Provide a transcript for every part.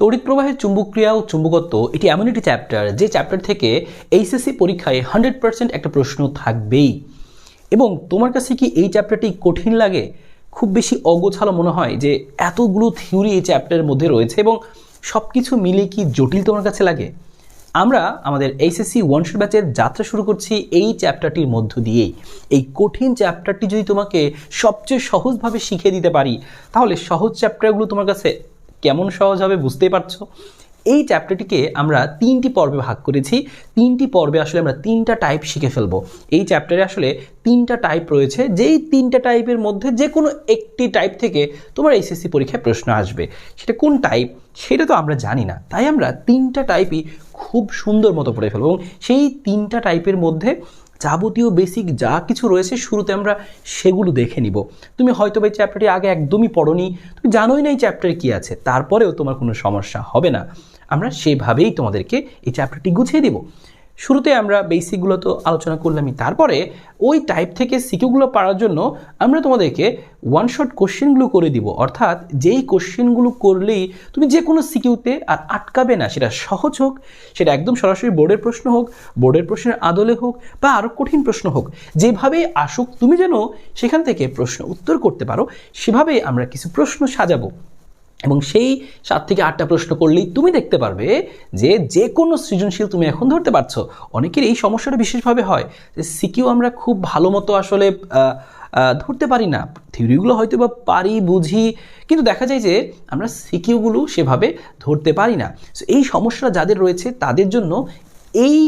তড়িৎ প্রবাহের চুম্বকক্রিয়া ও চুম্বকত্ব এটি এমন একটি চ্যাপ্টার যে চ্যাপ্টার থেকে এইচএসসি পরীক্ষায় হান্ড্রেড পার্সেন্ট একটা প্রশ্ন থাকবেই। এবং তোমার কাছে কি এই চ্যাপ্টারটি কঠিন লাগে? খুব বেশি অগোছালো মনে হয় যে এতগুলো থিওরি এই চ্যাপ্টারের মধ্যে রয়েছে এবং সব কিছু মিলে কি জটিল তোমার কাছে লাগে? আমরা আমাদের এইচএসসি ওয়ান শট ব্যাচের যাত্রা শুরু করছি এই চ্যাপ্টারটির মধ্য দিয়েই। এই কঠিন চ্যাপ্টারটি যদি তোমাকে সবচেয়ে সহজভাবে শিখিয়ে দিতে পারি, তাহলে সহজ চ্যাপ্টারগুলো তোমার কাছে কেমন সহজ হবে বুঝতেই পারছ? এই চ্যাপ্টারটিকে আমরা তিনটি পর্বে ভাগ করেছি। তিনটি পর্বে আসলে আমরা তিনটা টাইপ শিখে ফেলব। এই চ্যাপ্টারে আসলে তিনটা টাইপ রয়েছে। যেই তিনটা টাইপের মধ্যে যে কোনো একটি টাইপ থেকে তোমার এইচএসসি পরীক্ষায় প্রশ্ন আসবে। সেটা কোন টাইপ সেটা তো আমরা জানি না। তাই আমরা তিনটা টাইপই খুব সুন্দর মতো পড়ে ফেলব এবং সেই তিনটা টাইপের মধ্যে যাবতীয় বেসিক যা কিছু রয়েছে শুরুতে আমরা সেগুলো দেখে নিব। তুমি হয়তো এই চ্যাপ্টারটি আগে একদমই পড়নি, তুমি জানোই না এই চ্যাপ্টার কী আছে, তারপরেও তোমার কোনো সমস্যা হবে না। আমরা সেভাবেই তোমাদেরকে এই চ্যাপ্টারটি গুছিয়ে দিব। শুরুতে আমরা বেসিকগুলো তো আলোচনা করলামই। তারপরে ওই টাইপ থেকে সিকিউগুলো পারার জন্য আমরা তোমাদেরকে ওয়ান শট কোশ্চেনগুলো করে দিব। অর্থাৎ যেই কোশ্চেনগুলো করলেই তুমি যে কোনো সিকিউতে আর আটকাবে না, সেটা সহজ হোক, সেটা একদম সরাসরি বোর্ডের প্রশ্ন হোক বোর্ডের প্রশ্নের আদলে হোক বা আরও কঠিন প্রশ্ন হোক, যেভাবেই আসুক তুমি যেন সেখান থেকে প্রশ্ন উত্তর করতে পারো, সেভাবেই আমরা কিছু প্রশ্ন সাজাবো। এবং সেই সাত থেকে আটটা প্রশ্ন করলেই তুমি দেখতে পারবে যে যে কোনো সৃজনশীল তুমি এখন ধরতে পারছ। অনেকের এই সমস্যাটা বিশেষভাবে হয় যে সিকিউ আমরা খুব ভালো মতো আসলে ধরতে পারি না। থিওরিগুলো হয়তো বা পারি, বুঝি, কিন্তু দেখা যায় যে আমরা সিকিউগুলো সেভাবে ধরতে পারি না। এই সমস্যাটা যাদের রয়েছে তাদের জন্য এই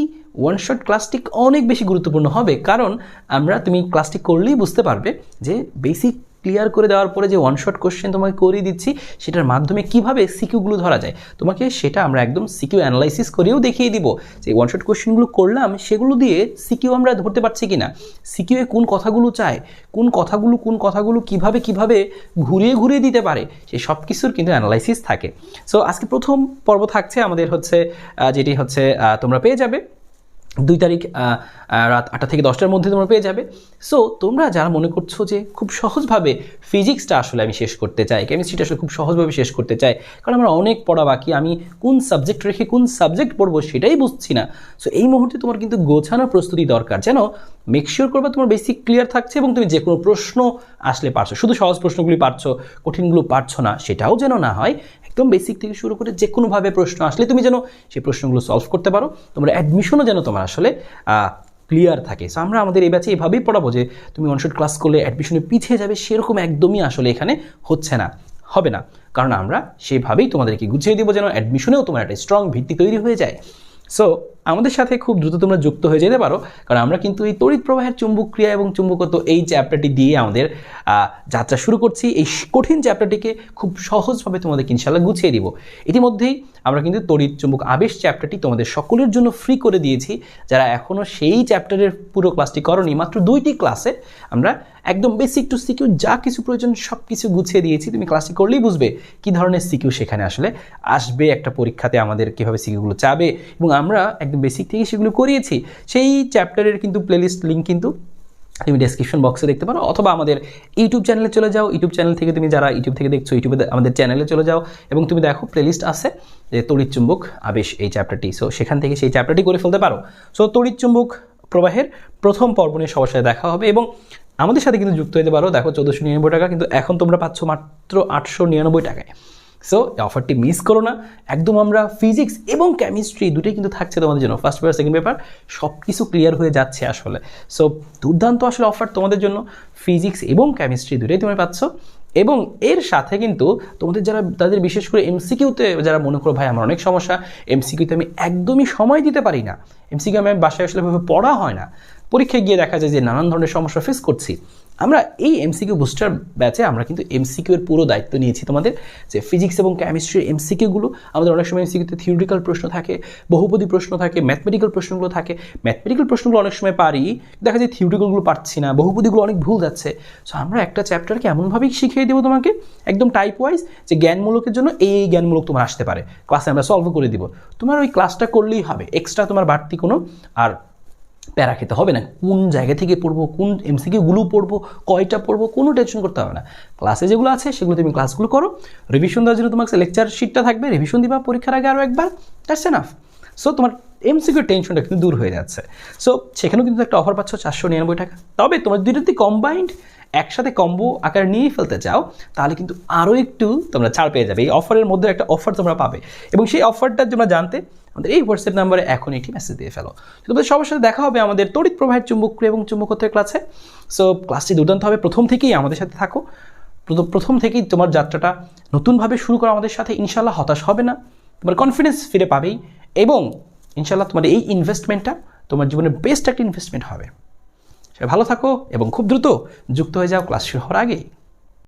ওয়ান শট ক্লাসটি অনেক বেশি গুরুত্বপূর্ণ হবে। কারণ আমরা তুমি ক্লাসটি করলেই বুঝতে পারবে যে বেসিক ক্লিয়ার করে দেওয়ার পরে যে ওয়ান শট কোশ্চেন তোমাকে করিয়ে দিচ্ছি, সেটার মাধ্যমে কীভাবে সিকিউগুলো ধরা যায়, তোমাকে সেটা আমরা একদম সিকিউ অ্যানালাইসিস করেও দেখিয়ে দিব যে ওয়ান শট কোশ্চেনগুলো করলাম, সেগুলো দিয়ে সিকিউ আমরা ধরতে পারছি কি না সিকিউয়ে কোন কথাগুলো চায়, কোন কথাগুলো কোন কথাগুলো কীভাবে কীভাবে ঘুরিয়ে ঘুরিয়ে দিতে পারে সেই সব কিছুর কিন্তু অ্যানালাইসিস থাকে। সো আজকে প্রথম পর্ব থাকছে আমাদের হচ্ছে যেটি হচ্ছে তোমরা পেয়ে যাবে। দুই তারিখ রাত আটটা থেকে দশটার মধ্যে তোমরা পেয়ে যাবে। সো তোমরা যারা মনে করছ যে খুব সহজভাবে ফিজিক্সটা আসলে আমি শেষ করতে চাই কেমিস্ট্রিটা আসলে খুব সহজভাবে শেষ করতে চাই, কারণ আমার অনেক পড়া বাকি, আমি কোন সাবজেক্ট রেখে কোন সাবজেক্ট পড়ব সেটাই বুঝছি না। সো এই মুহূর্তে তোমার কিন্তু গোছানোর প্রস্তুতি দরকার, যেন মেকশিওর করবে তোমার বেসিক ক্লিয়ার থাকছে এবং তুমি যে কোনো প্রশ্ন আসলে পারছ, শুধু সহজ প্রশ্নগুলি পারছ, কঠিনগুলো পারছ না, সেটাও যেন না হয়, একদম বেসিক থেকে শুরু করে যে কোনোভাবে প্রশ্ন আসলে তুমি যেন সেই প্রশ্নগুলো সলভ করতে পারো। তোমরা অ্যাডমিশনও যেন তোমার আসলে ক্লিয়ার থাকে। সো আমরা আমাদের এই ব্যাচে এভাবেই পড়াবো যে, তুমি অনশট ক্লাস করলে অ্যাডমিশনে পিছিয়ে যাবে, সেরকম একদমই আসলে এখানে হচ্ছে না, হবে না। কারণ আমরা সেভাবেই তোমাদেরকে গুছিয়ে দিব যেন অ্যাডমিশনেও তোমার একটা স্ট্রং ভিত্তি তৈরি হয়ে যায়। সো আমাদের সাথে খুব দ্রুত তোমরা যুক্ত হয়ে যেতে পারো, কারণ আমরা কিন্তু এই তড়িৎ প্রবাহের চুম্বক ক্রিয়া এবং চুম্বকত্ব এই চ্যাপ্টারটি দিয়ে আমাদের যাত্রা শুরু করছি। এই কঠিন চ্যাপ্টারটিকে খুব সহজভাবে তোমাদেরকে ইনশাল্লাহ গুছিয়ে দিব। ইতিমধ্যেই আমরা কিন্তু তড়িৎ চুম্বক আবেশ চ্যাপ্টারটি তোমাদের সকলের জন্য ফ্রি করে দিয়েছি। যারা এখনও সেই চ্যাপ্টারের পুরো ক্লাসটি করনি, মাত্র দুইটি ক্লাসে আমরা একদম বেসিক টু সিকিউ যা কিছু প্রয়োজন সব কিছু গুছিয়ে দিয়েছি। তুমি ক্লাসটি করলেই বুঝবে কী ধরনের সিকিউ সেখানে আসলে আসবে। একটা পরীক্ষাতে আমাদের কীভাবে সিকিউগুলো চাবে। এবং আমরা একদম বেসিক থেকে সেগুলো করিয়েছি, সেই চ্যাপ্টারের কিন্তু প্লেলিস্ট লিঙ্ক কিন্তু তুমি ডেসক্রিপশন বক্সে দেখতে পারো অথবা আমাদের ইউটিউব চ্যানেলে চলে যাও। ইউটিউব চ্যানেল থেকে তুমি যারা ইউটিউব থেকে দেখছ ইউটিউবে আমাদের চ্যানেলে চলে যাও এবং তুমি দেখো প্লেলিস্ট আছে যে তড়িৎ চুম্বক আবেশ এই চ্যাপ্টারটি সো সেখান থেকে সেই চ্যাপ্টারটি করে ফেলতে পারো। সো তড়িৎ চুম্বক প্রবাহের প্রথম পর্ব নিয়ে সবার সাথে দেখা হবে এবং আমাদের সাথে কিন্তু যুক্ত হতে পারো। দেখো চোদ্দোশো নিরানব্বই টাকা, কিন্তু এখন তোমরা পাচ্ছ মাত্র আটশো নিরানব্বই টাকায়। সো অফারটি মিস করো না। একদম আমরা ফিজিক্স এবং কেমিস্ট্রি দুটোই কিন্তু থাকছে তোমাদের জন্য। ফার্স্ট পেপার সেকেন্ড পেপার সব কিছু ক্লিয়ার হয়ে যাচ্ছে আসলে। সো দুর্দান্ত আসলে অফার তোমাদের জন্য। ফিজিক্স এবং কেমিস্ট্রি দুটোই তুমি পাচ্ছ। এবং এর সাথে কিন্তু তোমাদের যারা, তাদের বিশেষ করে এমসিকিউতে যারা মনে করো, ভাই, আমার অনেক সমস্যা। এমসিকিউতে আমি একদমই সময় দিতে পারি না। এমসিকিউ আমি বাসায় আসলে পড়া হয় না। পরীক্ষায় গিয়ে দেখা যায় যে নানান ধরনের সমস্যা ফেস করছি। আমরা এই এমসিকিউ বুস্টার ব্যাচে আমরা কিন্তু এমসিকিউ এর পুরো দায়িত্ব নিয়েছি তোমাদের যে ফিজিক্স এবং কেমিস্ট্রির এমসিকিউগুলো আমাদের অনেক সময় এমসিকিউতে থিওরিটিক্যাল প্রশ্ন থাকে, বহুপদী প্রশ্ন থাকে ম্যাথমেটিক্যাল প্রশ্নগুলো থাকে। ম্যাথমেটিক্যাল প্রশ্নগুলো অনেক সময় পারি দেখা যায় থিওরিটিক্যালগুলো পারছি না, বহুপদীগুলো অনেক ভুল যাচ্ছে। সো আমরা একটা চ্যাপ্টারকে এমনভাবেই শিখিয়ে দেবো তোমাকে, একদম টাইপ ওয়াইজ যে জ্ঞানমূলকের জন্য এই এই জ্ঞানমূলক তোমার আসতে পারে। ক্লাসে আমরা সলভ করে দিব। তোমার ওই ক্লাসটা করলেই হবে এক্সট্রা তোমার বাড়তি কোনো আর প্যারা খেতে হবে না। কোন জায়গা থেকে পড়ব, কোন এমসিকিউগুলো পড়ব, কয়টা পড়ব, কোনো টেনশন করতে হবে না। ক্লাসে যেগুলো আছে, সেগুলো তুমি ক্লাসগুলো করো। রিভিশন দেওয়ার জন্য তোমার লেকচার শিটটা থাকবে। রিভিশন দিবা, পরীক্ষার আগে আরও একবার। দ্যাটস এনাফ সো তোমার এমসিকিউ টেনশনটা কিন্তু দূর হয়ে যাচ্ছে। সো সেখানেও কিন্তু একটা অফার পাচ্ছ, চারশো নিরানব্বই টাকা। তবে তোমার দুইটাতে কম্বাইন্ড একসাথে কম্বো আকার নিয়ে ফেলতে চাও, তাহলে কিন্তু আরও একটু তোমরা ছাড় পেয়ে যাবে। এই অফারের মধ্যে একটা অফার তোমরা পাবে। এবং সেই অফারটা তোমরা জানতে আমাদের এই হোয়াটসঅ্যাপ নাম্বারে এখন একটি মেসেজ দিয়ে ফেলো। তোমাদের সবার সাথে দেখা হবে আমাদের তড়িৎ প্রবাহের চুম্বক এবং চুম্বকত্বের ক্লাসে সো ক্লাসটি দুর্দান্ত হবে। প্রথম থেকেই আমাদের সাথে থাকো। প্রথম থেকেই তোমার যাত্রাটা নতুনভাবে শুরু করো আমাদের সাথে ইনশাল্লাহ হতাশ হবে না। তোমার কনফিডেন্স ফিরে পাবেই। এবং ইনশাল্লাহ তোমার এই ইনভেস্টমেন্টটা তোমার জীবনের বেস্ট একটা ইনভেস্টমেন্ট হবে। ভালো থাকো এবং খুব দ্রুত যুক্ত হয়ে যাও ক্লাস শুরু হওয়ার আগেই